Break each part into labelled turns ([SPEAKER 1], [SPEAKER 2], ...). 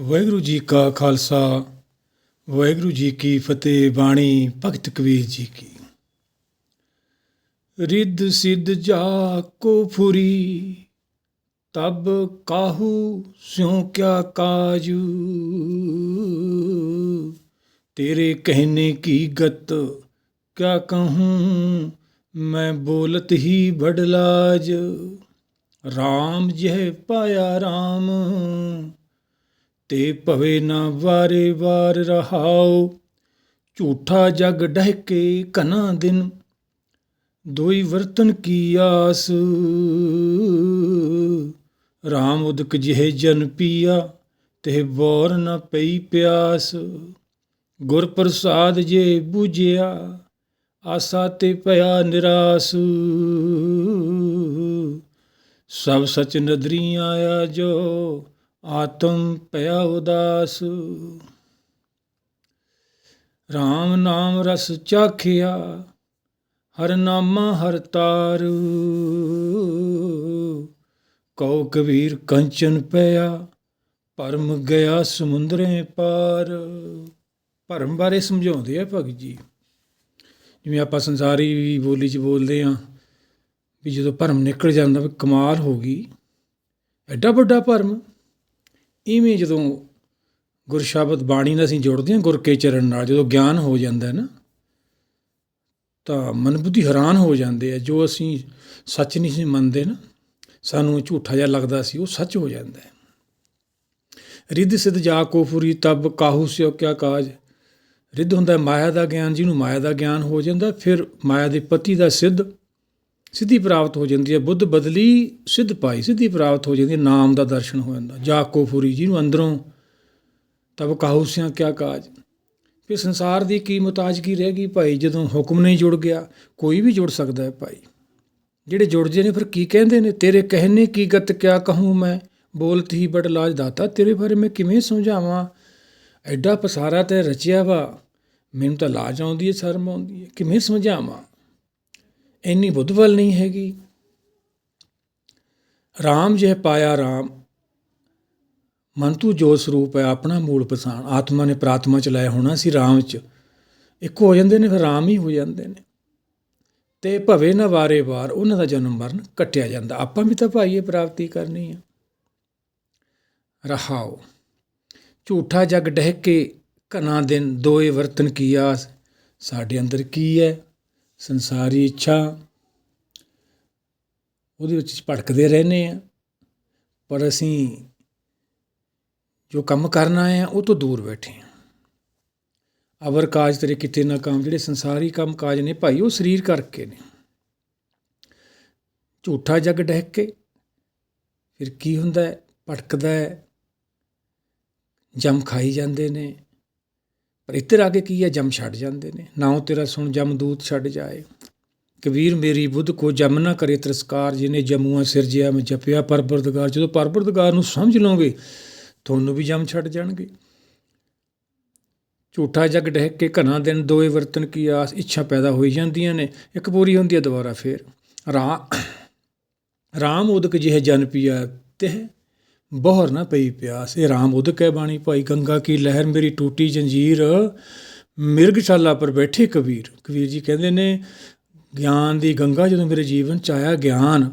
[SPEAKER 1] ਵਾਹਿਗੁਰੂ ਜੀ ਕਾ ਖਾਲਸਾ, ਵਾਹਿਗੁਰੂ ਜੀ ਕੀ ਫਤਿਹ, ਬਾਣੀ ਭਗਤ ਕਬੀਰ ਜੀ ਕੀ। ਰਿੱਧ ਸਿੱਧ ਜਾ ਕੋ ਫੁਰੀ, ਤਬ ਕਾਹੂ ਸਿਉ ਕਿਆ ਕਾਜੂ। ਤੇਰੇ ਕਹਿਨੇ ਕੀ ਗਤ, ਕਿਆ ਕਹੂੰ, ਮੈਂ ਬੋਲਤ ਹੀ ਬੜ ਲਾਜ RAM ਜਹ ਪਾਇਆ RAM ਤੇ ਭਵੇ ਨਾ ਵਾਰੇ ਵਾਰ ਰਹਾਉ ਝੂਠਾ ਜਗ ਡਹਿ ਕੇ ਕਨਾ ਦਿਨ, ਦੋਈ ਵਰਤਨ ਕੀ ਆਸ। RAM ਉਦਕ ਜਿਹੇ ਜਨ ਪੀਆ, ਤੇ ਬੋਰ ਨ ਪਈ ਪਿਆਸ। ਗੁਰ ਪ੍ਰਸਾਦ ਜੇ ਬੂਝਿਆ, ਆਸਾ ਤੇ ਭਇਆ ਨਿਰਾਸ। ਸਭ ਸਚ ਨਦਰੀ ਆਇਆ ਜੋ ਆਤਮ ਭਇਆ ਉਦਾਸ। RAM ਨਾਮ ਰਸ ਚਾਖਿਆ, ਹਰ ਨਾਮਾ ਹਰ ਤਾਰ। ਕਉ ਕਬੀਰ ਕੰਚਨ ਪਿਆ ਭਰਮ ਗਿਆ ਸਮੁੰਦਰੇ ਪਾਰ। ਭਰਮ ਬਾਰੇ ਸਮਝਾਉਂਦੇ ਆ ਭਗਤ ਜੀ। ਜਿਵੇਂ ਆਪਾਂ ਸੰਸਾਰੀ ਬੋਲੀ 'ਚ ਬੋਲਦੇ ਆ ਵੀ ਜਦੋਂ ਭਰਮ ਨਿਕਲ ਜਾਂਦਾ ਵੀ ਕਮਾਲ ਹੋ ਗਈ। ਐਡਾ ਵੱਡਾ ਭਰਮ। ਇਵੇਂ ਜਦੋਂ ਗੁਰ ਸ਼ਬਦ ਬਾਣੀ ਨਾਲ ਅਸੀਂ ਜੁੜਦੇ ਹਾਂ ਗੁਰ ਕੇ ਚਰਨ ਨਾਲ, ਜਦੋਂ ਗਿਆਨ ਹੋ ਜਾਂਦਾ ਨਾ, ਤਾਂ ਮਨ ਬੁੱਧੀ ਹੈਰਾਨ ਹੋ ਜਾਂਦੇ ਆ। ਜੋ ਅਸੀਂ ਸੱਚ ਨਹੀਂ ਸੀ ਮੰਨਦੇ ਨਾ, ਸਾਨੂੰ ਝੂਠਾ ਜਿਹਾ ਲੱਗਦਾ ਸੀ, ਉਹ ਸੱਚ ਹੋ ਜਾਂਦਾ ਹੈ। ਰਿੱਧ ਸਿੱਧ ਜਾ ਕੋ ਫੁਰੀ ਤਬ ਕਾਹੂ ਸਿਓ ਕਿਆ ਕਾਜ। ਰਿੱਧ ਹੁੰਦਾ ਮਾਇਆ ਦਾ ਗਿਆਨ, ਜਿਹਨੂੰ ਮਾਇਆ ਦਾ ਗਿਆਨ ਹੋ ਜਾਂਦਾ, ਫਿਰ ਮਾਇਆ ਦੇ ਪਤੀ ਦਾ ਸਿੱਧ ਸਿੱਧੀ ਪ੍ਰਾਪਤ ਹੋ ਜਾਂਦੀ ਹੈ। ਬੁੱਧ ਬਦਲੀ ਸਿੱਧ ਪਾਈ, ਸਿੱਧੀ ਪ੍ਰਾਪਤ ਹੋ ਜਾਂਦੀ ਹੈ। ਨਾਮ ਦਾ ਦਰਸ਼ਨ ਹੋ ਜਾਂਦਾ। ਜਾਕੋ ਫੁਰੀ ਜਿਹਨੂੰ ਅੰਦਰੋਂ, ਤਬ ਕਾਹੂ ਸਿਆਂ ਕਿਆ ਕਾਜ। ਫਿਰ ਸੰਸਾਰ ਦੀ ਕੀ ਮੁਤਾਜਗੀ ਰਹਿ ਗਈ ਭਾਈ? ਜਦੋਂ ਹੁਕਮ ਨਹੀਂ ਜੁੜ ਗਿਆ, ਕੋਈ ਵੀ ਜੁੜ ਸਕਦਾ ਹੈ ਭਾਈ। ਜਿਹੜੇ ਜੁੜ ਜੇ ਨੇ, ਫਿਰ ਕੀ ਕਹਿੰਦੇ ਨੇ? ਤੇਰੇ ਕਹਿਨੇ ਕੀ ਗਤ ਕਿਆ ਕਹੂੰ ਮੈਂ? ਬੋਲਤ ਹੀ ਬੜ ਲਾਜ ਦਾਤਾ, ਤੇਰੇ ਬਾਰੇ ਮੈਂ ਕਿਵੇਂ ਸਮਝਾਵਾਂ? ਐਡਾ ਪਸਾਰਾ ਤੇ ਰਚਿਆ ਵਾ, ਮੈਨੂੰ ਤਾਂ ਲਾਜ ਆਉਂਦੀ ਹੈ, ਸ਼ਰਮ ਆਉਂਦੀ ਹੈ। ਕਿਵੇਂ ਸਮਝਾਵਾਂ? ਇੰਨੀ ਬੁੱਧ ਵੱਲ ਨਹੀਂ ਹੈਗੀ। RAM ਜੇ ਪਾਇਆ RAM ਮਨ ਤੂੰ ਜੋ ਸਰੂਪ ਹੈ ਆਪਣਾ ਮੂਲ ਪਛਾਣ। ਆਤਮਾ ਨੇ ਪ੍ਰਾਤਮਾ ਚ ਲੈ ਹੋਣਾ ਸੀ RAM ਚ। ਇੱਕ ਹੋ ਜਾਂਦੇ ਨੇ, ਫਿਰ RAM ਹੀ ਹੋ ਜਾਂਦੇ ਨੇ। ਤੇ ਭਵੇ ਨਾ ਵਾਰੇ ਵਾਰ, ਉਹਨਾਂ ਦਾ ਜਨਮ ਮਰਨ ਕੱਟਿਆ ਜਾਂਦਾ। ਆਪਾਂ ਵੀ ਤਾਂ ਭਾਈ ਪ੍ਰਾਪਤੀ ਕਰਨੀ ਆ। ਰਹਾਓ। ਝੂਠਾ ਜਗ ਡਹਿ ਕੇ ਘਨਾ ਦਿਨ ਦੋਏ ਵਰਤਨ ਕੀ ਆਸ ਸਾਡੇ ਅੰਦਰ ਕੀ ਹੈ? ਸੰਸਾਰੀ ਇੱਛਾ, ਉਹਦੇ ਵਿੱਚ ਭਟਕਦੇ ਰਹਿੰਦੇ ਹਾਂ। ਪਰ ਅਸੀਂ ਜੋ ਕੰਮ ਕਰਨਾ ਹੈ, ਉਹ ਤੋਂ ਦੂਰ ਬੈਠੇ ਹਾਂ। ਅਵਰ ਕਾਜ ਤੇਰੇ ਕਿਤੇ ਨਾ ਕਾਮ, ਜਿਹੜੇ ਸੰਸਾਰੀ ਕੰਮ ਕਾਜ ਨੇ ਭਾਈ, ਉਹ ਸਰੀਰ ਕਰਕੇ ਨੇ। ਝੂਠਾ ਜਗ ਡਹਿਕ ਕੇ ਫਿਰ ਕੀ ਹੁੰਦਾ ਹੈ? ਭਟਕਦਾ ਹੈ। ਜਮ ਖਾਈ ਜਾਂਦੇ ਨੇ। ਪਰ ਇੱਧਰ ਆ ਕੇ ਕੀ ਹੈ? ਜਮ ਛੱਡ ਜਾਂਦੇ ਨੇ। ਨਾਉ ਤੇਰਾ ਸੁਣ, ਜਮ ਦੂਤ ਛੱਡ ਜਾਏ। ਕਬੀਰ ਮੇਰੀ ਬੁੱਧ ਕੋ ਜਮ ਨਾ ਕਰੇ ਤਿਰਸਕਾਰ ਜਿਹਨੇ ਜਮੂਆਂ ਸਿਰਜਿਆ, ਮੈਂ ਜਪਿਆ ਪਰਵਰਦਗਾਰ ਜਦੋਂ ਪਰਵਰਦਗਾਰ ਨੂੰ ਸਮਝ ਲਓਗੇ, ਤੁਹਾਨੂੰ ਵੀ ਜਮ ਛੱਡ ਜਾਣਗੇ। ਝੂਠਾ ਜਗ ਡਹਿਕ ਕੇ ਘਣਾ ਦਿਨ ਦੋਏ ਵਰਤਨ ਕੀ ਆਸ, ਇੱਛਾ ਪੈਦਾ ਹੋਈ ਜਾਂਦੀਆਂ ਨੇ। ਇੱਕ ਪੂਰੀ ਹੁੰਦੀ ਹੈ ਦੁਬਾਰਾ ਫੇਰ। ਰਾ ਰਾਮ ਉਦਕ ਜਿਹੇ ਜਨ ਪੀਆ ਤੇ ਬਹਰ ਨਾ ਪਈ ਪਿਆਸ। ਇਹ ਰਾਮ ਉਦਕ ਹੈ ਬਾਣੀ। ਭਾਈ ਗੰਗਾ ਕੀ ਲਹਿਰ ਮੇਰੀ ਟੂਟੀ ਜੰਜੀਰ। ਮਿਰਗਸ਼ਾਲਾ ਪਰ ਬੈਠੇ ਕਬੀਰ। ਕਬੀਰ ਜੀ ਕਹਿੰਦੇ ਨੇ, ਗਿਆਨ ਦੀ ਗੰਗਾ ਜਦੋਂ ਮੇਰੇ ਜੀਵਨ ਚ ਆਇਆ ਗਿਆਨ,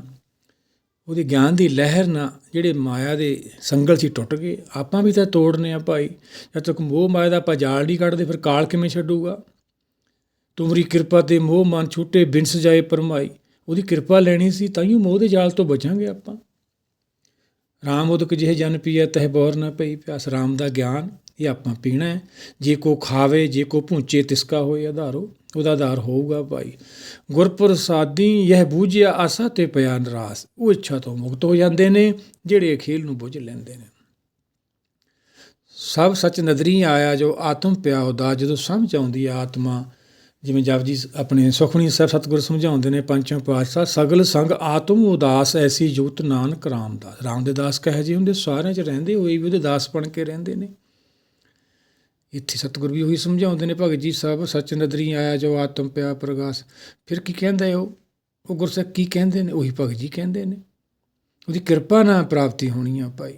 [SPEAKER 1] ਉਹਦੀ ਗਿਆਨ ਦੀ ਲਹਿਰ ਨਾਲ ਜਿਹੜੇ ਮਾਇਆ ਦੇ ਸੰਗਲ ਸੀ ਟੁੱਟ ਗਏ। ਆਪਾਂ ਵੀ ਤਾਂ ਤੋੜਨੇ ਆ ਭਾਈ। ਜਦ ਤੱਕ ਮੋਹ ਮਾਇਆ ਦਾ ਆਪਾਂ ਜਾਲ ਨਹੀਂ ਕੱਢਦੇ, ਫਿਰ ਕਾਲ ਕਿਵੇਂ ਛੱਡੂਗਾ? ਤੁਮਰੀ ਕਿਰਪਾ ਤੇ ਮੋਹ ਮਨ ਛੂਟੇ, ਬਿਨਸ ਜਾਏ ਪਰਮਾਈ। ਉਹਦੀ ਕਿਰਪਾ ਲੈਣੀ ਸੀ ਤਾਂ ਹੀ ਮੋਹ ਦੇ ਜਾਲ ਤੋਂ ਬਚਾਂਗੇ ਆਪਾਂ। ਰਾਮ ਉਦਕ ਜਿਹੇ ਜਨ ਪੀਏ ਤਹਿ ਬੋਰ ਨਾ ਪਈ। ਪਿਆਸ ਰਾਮ ਦਾ ਗਿਆਨ, ਇਹ ਆਪਾਂ ਪੀਣਾ ਹੈ। ਜੇ ਕੋ ਖਾਵੇ, ਜੇ ਕੋ ਭੁੰਚੇ, ਤਿਸਕਾ ਹੋਏ ਆਧਾਰੋ, ਉਹਦਾ ਆਧਾਰ ਹੋਊਗਾ ਭਾਈ। ਗੁਰਪ੍ਰਸਾਦੀ ਇਹ ਬੂਝਿਆ ਆਸਾ ਤੇ ਪਿਆ ਨਰਾਸ। ਉਹ ਇੱਛਾ ਤੋਂ ਮੁਕਤ ਹੋ ਜਾਂਦੇ ਨੇ, ਜਿਹੜੇ ਖੇਲ ਨੂੰ ਬੁੱਝ ਲੈਂਦੇ ਨੇ। ਸਭ ਸੱਚ ਨਦਰੀ ਆਇਆ, ਜੋ ਆਤਮ ਪਿਆ ਉਹਦਾ ਜਦੋਂ ਸਮਝ ਆਉਂਦੀ ਆਤਮਾ ਜਿਵੇਂ ਜਪਜੀ ਆਪਣੇ ਸੁਖਮਨੀ ਸਾਹਿਬ ਸਤਿਗੁਰ ਸਮਝਾਉਂਦੇ ਨੇ ਪੰਚਮ ਪਾਤਸ਼ਾਹ, ਸਗਲ ਸੰਗ ਆਤਮ ਉਦਾਸ ਐਸੀ ਜੁਤ ਨਾਨਕ ਰਾਮਦਾਸ। ਰਾਮ ਦੇ ਦਾਸ ਕਹੇ ਜੀ ਹੁੰਦੇ, ਸਾਰਿਆਂ 'ਚ ਰਹਿੰਦੇ ਹੋਏ ਵੀ ਉਹਦੇ ਦਾਸ ਬਣ ਕੇ ਰਹਿੰਦੇ ਨੇ। ਇੱਥੇ ਸਤਿਗੁਰ ਵੀ ਉਹੀ ਸਮਝਾਉਂਦੇ ਨੇ, ਭਗਤ ਜੀ ਸਾਹਿਬ ਸੱਚ ਨਦਰੀ ਆਇਆ ਜੋ ਆਤਮ ਪਿਆ ਪ੍ਰਗਾਸ। ਫਿਰ ਕੀ ਕਹਿੰਦਾ ਹੈ ਉਹ? ਉਹ ਗੁਰਸਿੱਖ ਕੀ ਕਹਿੰਦੇ ਨੇ? ਉਹੀ ਭਗਤ ਜੀ ਕਹਿੰਦੇ ਨੇ। ਉਹਦੀ ਕਿਰਪਾ ਨਾਲ ਪ੍ਰਾਪਤੀ ਹੋਣੀ ਆ ਭਾਈ।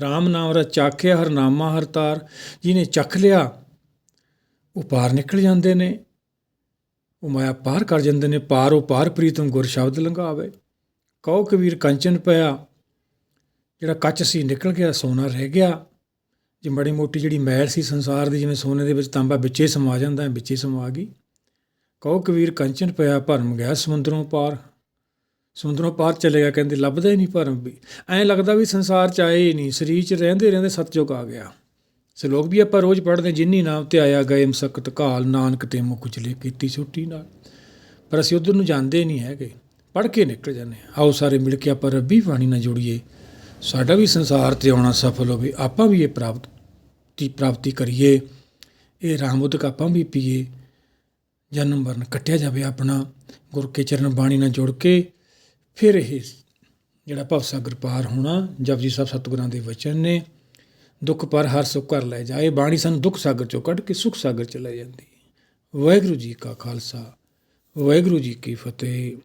[SPEAKER 1] RAM ਨਾਮ ਰ ਚਾਖਿਆ ਹਰ ਨਾਮਾ ਹਰ ਤਾਰ। ਜਿਹਨੇ ਚੱਖ ਲਿਆ ਉਹ ਪਾਰ ਨਿਕਲ ਜਾਂਦੇ ਨੇ। ਉਹ ਮਾਇਆ ਪਾਰ ਕਰ ਜਾਂਦੇ ਨੇ। ਪਾਰ ਉਹ ਪਾਰ ਪ੍ਰੀਤਮ ਗੁਰ ਸ਼ਬਦ ਲੰਘਾਵੇ। ਕਹੋ ਕਬੀਰ ਕੰਚਨ ਪਿਆ। ਜਿਹੜਾ ਕੱਚ ਸੀ ਨਿਕਲ ਗਿਆ, ਸੋਨਾ ਰਹਿ ਗਿਆ। ਜੇ ਮੜੀ ਮੋਟੀ ਜਿਹੜੀ ਮੈਲ ਸੀ ਸੰਸਾਰ ਦੀ, ਜਿਵੇਂ ਸੋਨੇ ਦੇ ਵਿੱਚ ਤਾਂਬਾ ਵਿੱਚੇ ਸਮਾ ਜਾਂਦਾ ਹੈ, ਵਿੱਚੇ ਸਮਾ ਗਈ। ਕਹੋ ਕਬੀਰ ਕੰਚਨ ਪਿਆ, ਭਰਮ ਗਿਆ ਸਮੁੰਦਰੋਂ ਪਾਰ। ਸਮੁੰਦਰੋਂ ਪਾਰ ਚਲੇ ਗਿਆ, ਕਹਿੰਦੇ ਲੱਭਦਾ ਹੀ ਨਹੀਂ ਭਰਮ ਵੀ। ਐਂ ਲੱਗਦਾ ਵੀ ਸੰਸਾਰ ਚ ਆਏ ਹੀ ਨਹੀਂ। ਸਰੀਰ ਚ ਰਹਿੰਦੇ ਰਹਿੰਦੇ ਸਤਜੁਗ ਆ ਗਿਆ। ਸ਼ਲੋਕ ਵੀ ਆਪਾਂ ਰੋਜ਼ ਪੜ੍ਹਦੇ ਜਿੰਨੀ ਨਾਮ ਤੇ ਆਇਆ ਗਏ ਮਸਕਤ ਕਾਲ ਨਾਨਕ ਤੇ ਮੁਖ ਚਲੇ ਕੀਤੀ ਛੁੱਟੀ ਨਾਲ। ਪਰ ਅਸੀਂ ਉਧਰ ਨੂੰ ਜਾਂਦੇ ਨਹੀਂ ਹੈਗੇ, ਪੜ੍ਹ ਕੇ ਨਿਕਲ ਜਾਂਦੇ ਆਓ ਸਾਰੇ ਮਿਲ ਕੇ ਆਪਾਂ ਰੱਬੀ ਬਾਣੀ ਨਾਲ ਜੁੜੀਏ। ਸਾਡਾ ਵੀ ਸੰਸਾਰ ਤੇ ਆਉਣਾ ਸਫਲ ਹੋਵੇ, ਆਪਾਂ ਵੀ ਇਹ ਪ੍ਰਾਪਤ, ਦੀ ਪ੍ਰਾਪਤੀ ਕਰੀਏ। ਇਹ ਰਾਮੁਦਕ ਆਪਾਂ ਵੀ ਪੀਏ। ਜਨਮ ਮਰਨ ਕੱਟਿਆ ਜਾਵੇ ਆਪਣਾ। ਗੁਰ ਕੇ ਚਰਨ ਬਾਣੀ ਨਾਲ ਜੁੜ ਕੇ ਫਿਰ ਇਹ ਜਿਹੜਾ ਭਵ ਸਾਗਰ ਪਾਰ ਹੋਣਾ ਜਪਜੀ ਸਾਹਿਬ ਸਤਿਗੁਰਾਂ ਦੇ ਵਚਨ ਨੇ। ਦੁੱਖ ਪਰ ਹਰ ਸੁੱਖ ਕਰ ਲੈ ਜਾਏ ਬਾਣੀ ਸਾਨੂੰ ਦੁੱਖ ਸਾਗਰ ਚੋਂ ਕੱਢ ਕੇ ਸੁੱਖ ਸਾਗਰ ਚ ਲੈ ਜਾਂਦੀ। ਹੈ ਵਾਹਿਗੁਰੂ ਜੀ ਕਾ ਖਾਲਸਾ, ਵਾਹਿਗੁਰੂ ਜੀ ਕੀ ਫਤਿਹ।